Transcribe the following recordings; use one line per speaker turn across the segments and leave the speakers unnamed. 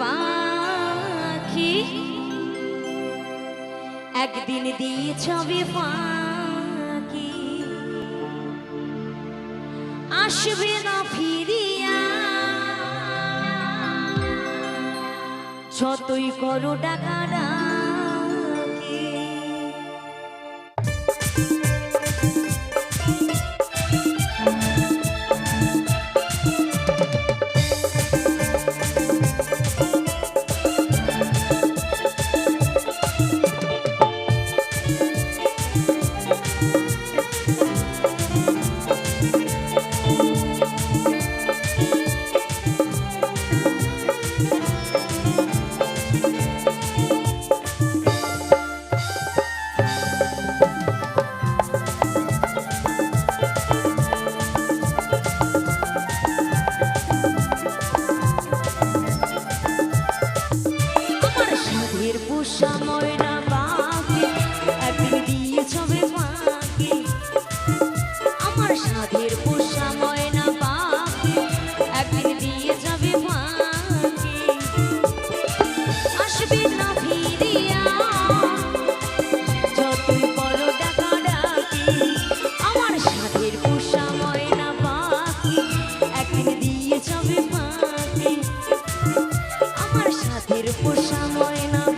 পাখি। একদিন দিয়ে ছবি পাখি আসবে না ফিরিয়া। যতই করো ডাকারা i'm going Moina.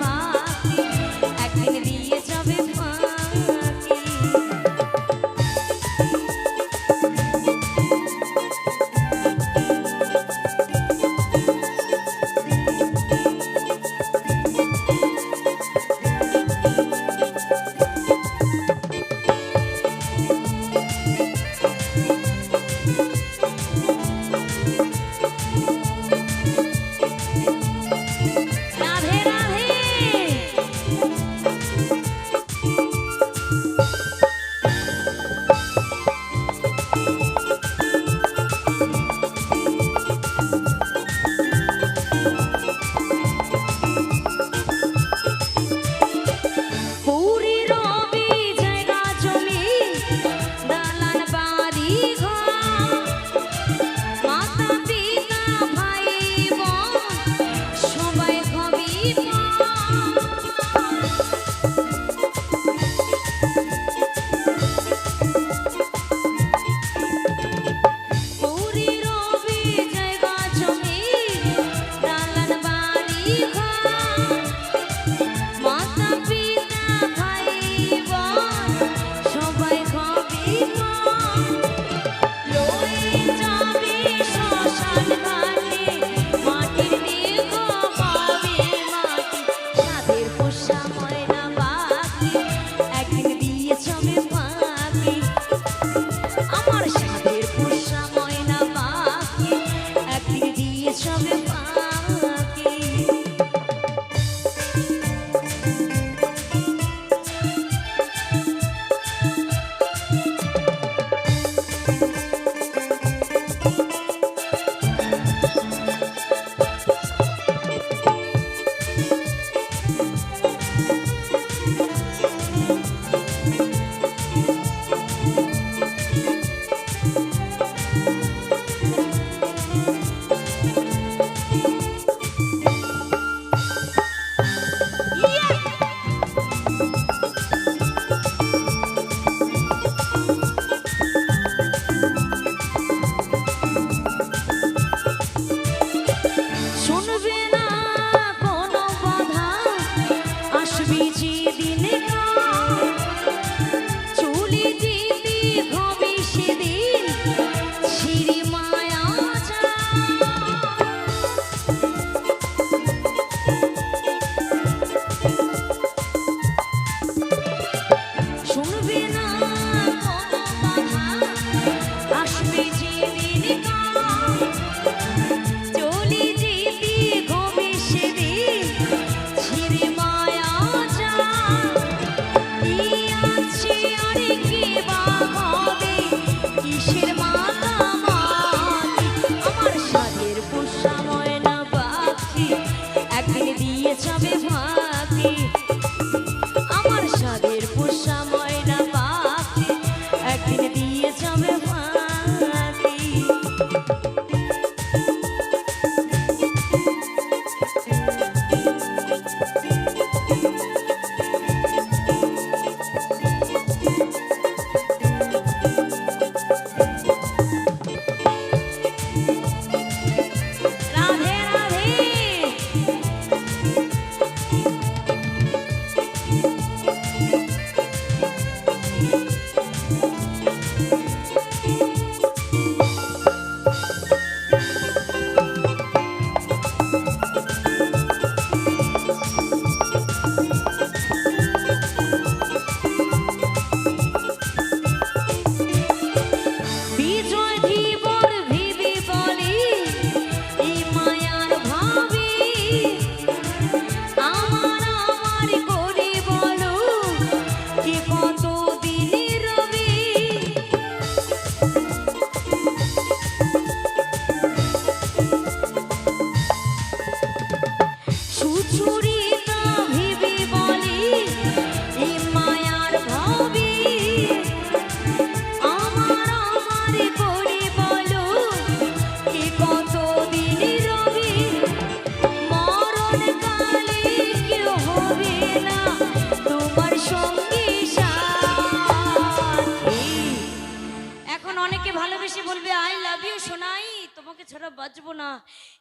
ভালোবেসে বলবে আই লাভ ইউ সোনাই, তোমাকে ছাড়া বাঁচবো না।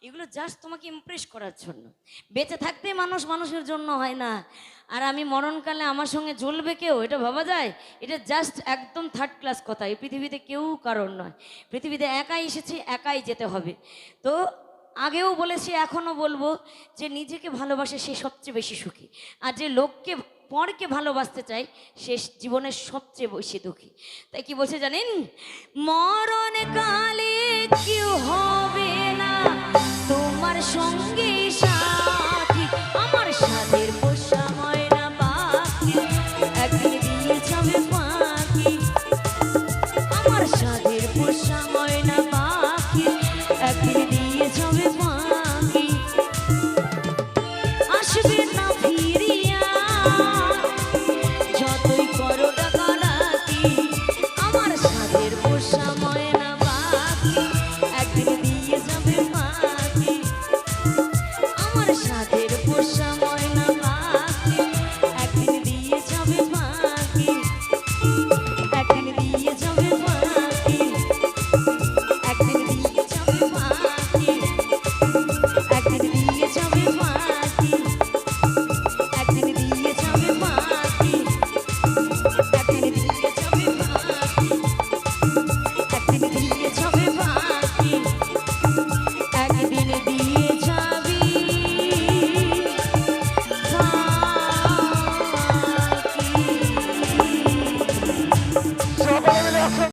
এগুলো জাস্ট তোমাকে ইমপ্রেস করার জন্য। বেঁচে থাকতে মানুষ মানুষের জন্য হয় না। আর আমি মরণকালে আমার সঙ্গে জ্বলবে কেউ, এটা ভাবা যায়? এটা জাস্ট একদম থার্ড ক্লাস কথা। এই পৃথিবীতে কেউ কারণ নয়। পৃথিবীতে একাই এসেছি, একাই যেতে হবে। তো আগেও বলেছি, এখনও বলব যে, নিজেকে ভালোবাসে সে সবচেয়ে বেশি সুখী। আর যে লোককে পরকে ভালোবাসতে চাই, সে জীবনের সবচেয়ে বেশি দুঃখী। তাই কি বলছে জানেন? মরণ কালে কেউ হবে না, তোমার সঙ্গে সাথী।